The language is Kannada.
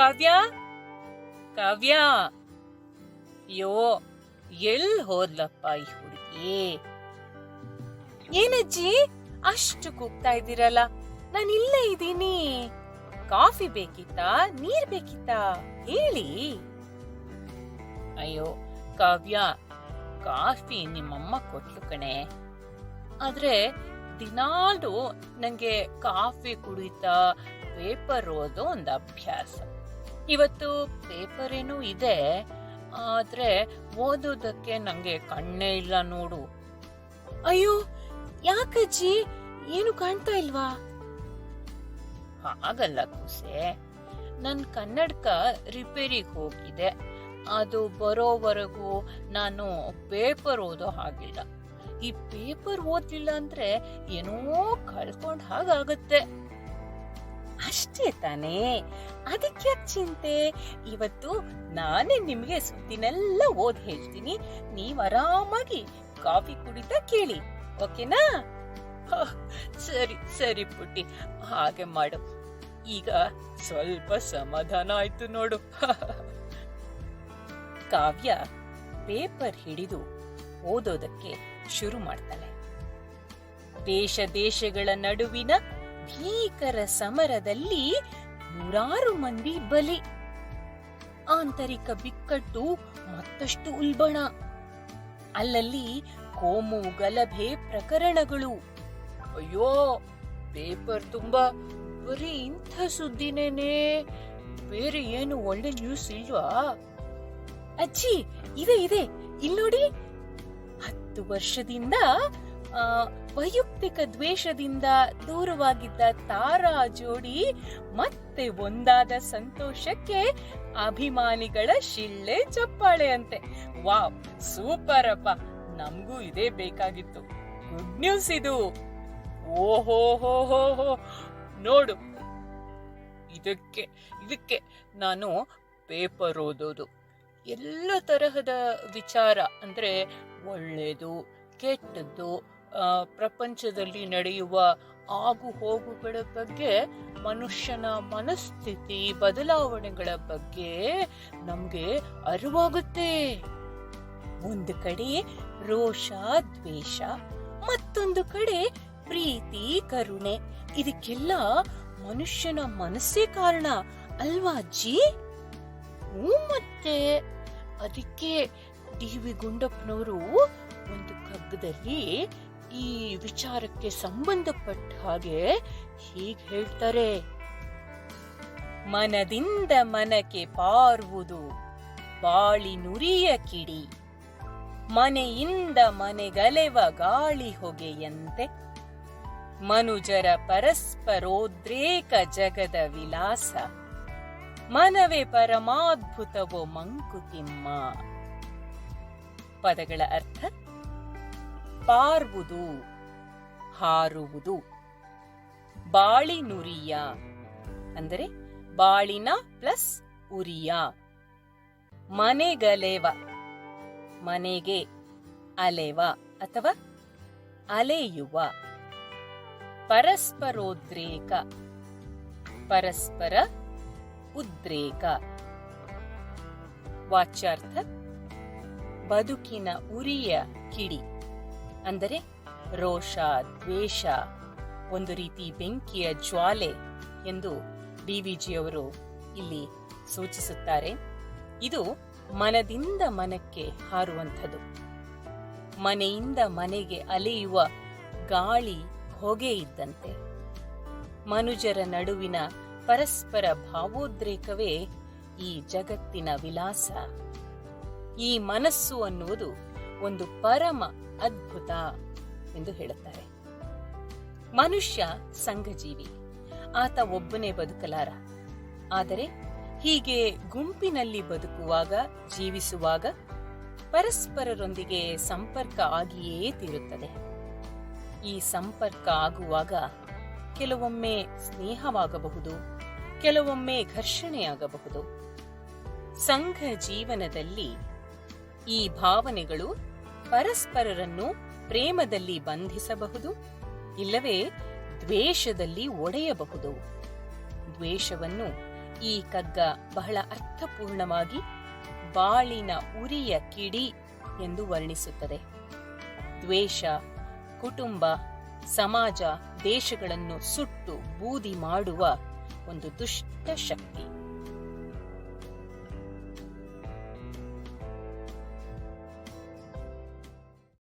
ಕಾವ್ಯ? ಕಾವ್ಯ? ಅಯ್ಯೋ, ಎಲ್ ಹೋದ್ಲಪ್ಪ ಈ ಹುಡುಗಿ? ಏನಜ್ಜಿ, ಅಷ್ಟು ಕೂಗ್ತಾ ಇದ್ದೀರಲ್ಲ ನಾನು ಇಲ್ಲೇ ಇದ್ದೀನಿ. ಕಾಫಿ ಬೇಕಿತ್ತಾ, ನೀರ್ ಬೇಕಿತ್ತಾ, ಹೇಳಿ. ಅಯ್ಯೋ, ಕಾವ್ಯ, ಕಾಫಿ ನಿಮ್ಮಮ್ಮ ಕೊಟ್ಲು ಕಣೆ. ಆದ್ರೆ, ದಿನಾಲು ನಂಗೆ ಕಾಫಿ ಕುಡಿತಾ, ಪೇಪರ್ ಓದೋ ಒಂದು ಅಭ್ಯಾಸ. ಇವತ್ತು ಪೇಪರ್ ಏನೂ ಇದೆ, ಆದ್ರೆ ಓದೋದಕ್ಕೆ ನಂಗೆ ಕಣ್ಣೇ ಇಲ್ಲ ನೋಡು. ಅಯ್ಯೋ ಯಾಕಜ್ಜಿ ಏನು ಕಾಣ್ತಾ ಇಲ್ವಾ? ಹಾಗಲ್ಲ ಕುಸೆ. ನನ್ ಕನ್ನಡಕ ರಿಪೇರಿಗೆ ಹೋಗಿದೆ. ಅದು ಬರೋವರೆಗೂ ನಾನು ಪೇಪರ್ ಓದೋ ಹಾಗಿಲ್ಲ. ಈ ಪೇಪರ್ ಓದ್ಲಿಲ್ಲ ಅಂದ್ರೆ ಏನೋ ಕಳ್ಕೊಂಡ್ ಹಾಗಾಗತ್ತೆ. ಅಷ್ಟೇ ತಾನೇ. ಅದಕ್ಕೆ ಚಿಂತೆ? ಇವತ್ತು ನಾನೇ ನಿಮಗೆ ಸುದ್ದಿನೆಲ್ಲ ಓದ್ ಹೇಳ್ತೀನಿ. ನೀವ್ ಆರಾಮಾಗಿ ಕಾಫಿ ಕುಡಿತಾ ಕೇಳಿ. ಓಕೆನಾ? ಸರಿ ಸರಿ ಪುಟ್ಟಿ. ಹಾಗೆ ಮಾಡು. ಈಗ ಸ್ವಲ್ಪ ಸಮಾಧಾನ ಆಯ್ತು ನೋಡು. ಕಾವ್ಯ ಪೇಪರ್ ಹಿಡಿದು ಓದೋದಕ್ಕೆ ಶುರು ಮಾಡ್ತಾಳೆ. ದೇಶ ದೇಶಗಳ ನಡುವಿನ ಭೀಕರ ಸಮರದಲ್ಲಿ ನೂರಾರು ಮಂದಿ ಬಲಿ. ಆಂತರಿಕ ಬಿಕ್ಕಟ್ಟು ಮತ್ತಷ್ಟು ಉಲ್ಬಣ. ಅಲ್ಲಲ್ಲಿ ಕೋಮು ಗಲಭೆ ಪ್ರಕರಣಗಳು. ಅಯ್ಯೋ, ಪೇಪರ್ ತುಂಬಾ ಬರೀ ಇಂಥ ಸುದ್ದಿನೇನೆ? ಬೇರೆ ಏನು ಒಳ್ಳೆ ನ್ಯೂಸ್ ಇಲ್ವಾ? ಅಜ್ಜಿ, ಇದೆ ಇದೆ. ಇಲ್ನೋಡಿ? ನೋಡಿ ಹತ್ತು ವರ್ಷದಿಂದ ವೈಯಕ್ತಿಕ ದ್ವೇಷದಿಂದ ದೂರವಾಗಿದ್ದ ತಾರಾ ಜೋಡಿ ಮತ್ತೆ ಒಂದಾದ ಸಂತೋಷಕ್ಕೆ ಅಭಿಮಾನಿಗಳ ಶಿಳ್ಳೆ ಚಪ್ಪಾಳೆ ಅಂತೆ ವಾವ್ ಸೂಪರ್ ಅಪ್ಪ ನಮಗೂ ಇದೇ ಬೇಕಾಗಿತ್ತು. ಗುಡ್ ನ್ಯೂಸ್ ಇದು. ಓಹೋ, ಹೋ ಹೋ ಹೋ. ನೋಡು. ಇದಕ್ಕೆ ಇದಕ್ಕೆ ನಾನು ಪೇಪರ್ ಓದೋದು. ಎಲ್ಲ ತರಹದ ವಿಚಾರ ಅಂದ್ರೆ ಒಳ್ಳೆಯದು ಕೆಟ್ಟದ್ದು ಪ್ರಪಂಚದಲ್ಲಿ ನಡೆಯುವ ಆಗು ಹೋಗುಗಳ ಬಗ್ಗೆ, ಮನುಷ್ಯನ ಮನಸ್ಥಿತಿ ಬದಲಾವಣೆಗಳ ಬಗ್ಗೆ ನಮ್ಗೆ ಅರಿವಾಗುತ್ತೆ. ಒಂದು ಕಡೆ ರೋಷ, ದ್ವೇಷ, ಮತ್ತೊಂದು ಕಡೆ ಪ್ರೀತಿ, ಕರುಣೆ. ಇದಕ್ಕೆಲ್ಲ ಮನುಷ್ಯನ ಮನಸ್ಸೇ ಕಾರಣ ಅಲ್ವಾ ಅಜ್ಜಿ? ಹ್ಞೂ ಮತ್ತೆ. ಅದಕ್ಕೆ ಡಿ ವಿ ಗುಂಡಪ್ಪನವರು ಒಂದು ಕಗ್ಗದಲ್ಲಿ ಈ ವಿಚಾರಕ್ಕೆ ಸಂಬಂಧಪಟ್ಟ ಹಾಗೆ ಹೀಗೆ ಹೇಳ್ತಾರೆ. ಮನದಿಂದ ಮನಕ್ಕೆ ಪಾರುವುದು ಬಾಳಿ ನುರಿಯ ಕಿಡಿ. ಮನೆಯಿಂದ ಮನೆಗಲೆವ ಗಾಳಿ ಹೊಗೆಯಂತೆ. ಮನುಜರ ಪರಸ್ಪರೋದ್ರೇಕ ಜಗದ ವಿಲಾಸ. ಮನವೇ ಪರಮಾದ್ಭುತವೋ ಮಂಕುತಿಮ್ಮ. ಪದಗಳ ಅರ್ಥ ಪಾರುವುದು, ಹಾರುವುದು. ಬಾಳಿನುರಿಯ ಅಂದರೆ ಬಾಳಿನ ಪ್ಲಸ್ ಉರಿಯ. ಮನೆಗಲೆವ, ಮನೆಗೆ ಅಲೆವ ಅಥವಾ ಅಲೆಯುವ. ಪರಸ್ಪರೋದ್ರೇಕ, ಪರಸ್ಪರ ಉದ್ರೇಕ. ವಾಚ್ಯಾರ್ಥ, ಬದುಕಿನ ಉರಿಯ ಕಿಡಿ. ಅಂದರೆ ರೋಷ, ದ್ವೇಷ, ಒಂದು ರೀತಿ ಬೆಂಕಿಯ ಜ್ವಾಲೆ ಎಂದು ಡಿವಿಜಿಯವರು ಇಲ್ಲಿ ಸೂಚಿಸುತ್ತಾರೆ. ಇದು ಮನದಿಂದ ಮನಕ್ಕೆ ಹಾರುವಂಥದ್ದು. ಮನೆಯಿಂದ ಮನೆಗೆ ಅಲೆಯುವ ಗಾಳಿ ಹೊಗೆ ಇದ್ದಂತೆ. ಮನುಜರ ನಡುವಿನ ಪರಸ್ಪರ ಭಾವೋದ್ರೇಕವೇ ಈ ಜಗತ್ತಿನ ವಿಲಾಸ. ಈ ಮನಸ್ಸು ಅನ್ನುವುದು ಒಂದು ಪರಮ ಅದ್ಭುತ ಎಂದು ಹೇಳುತ್ತಾರೆ. ಮನುಷ್ಯ ಸಂಘಜೀವಿ, ಆತ ಒಬ್ಬನೇ ಬದುಕಲಾರ. ಆದರೆ ಹೀಗೆ ಗುಂಪಿನಲ್ಲಿ ಬದುಕುವಾಗ, ಜೀವಿಸುವಾಗ ಪರಸ್ಪರರೊಂದಿಗೆ ಸಂಪರ್ಕ ಆಗಿಯೇ ತೀರುತ್ತದೆ. ಈ ಸಂಪರ್ಕ ಆಗುವಾಗ ಕೆಲವೊಮ್ಮೆ ಸ್ನೇಹವಾಗಬಹುದು, ಕೆಲವೊಮ್ಮೆ ಘರ್ಷಣೆಯಾಗಬಹುದು. ಸಂಘ ಜೀವನದಲ್ಲಿ ಈ ಭಾವನೆಗಳು ಪರಸ್ಪರರನ್ನು ಪ್ರೇಮದಲ್ಲಿ ಬಂಧಿಸಬಹುದು, ಇಲ್ಲವೇ ದ್ವೇಷದಲ್ಲಿ ಒಡೆಯಬಹುದು. ದ್ವೇಷವನ್ನು ಈ ಕಗ್ಗ ಬಹಳ ಅರ್ಥಪೂರ್ಣವಾಗಿ ಬಾಳಿನ ಉರಿಯ ಕಿಡಿ ಎಂದು ವರ್ಣಿಸುತ್ತದೆ. ದ್ವೇಷ ಕುಟುಂಬ, ಸಮಾಜ, ದೇಶಗಳನ್ನು ಸುಟ್ಟು ಬೂದಿ ಮಾಡುವ ಒಂದು ದುಷ್ಟ ಶಕ್ತಿ.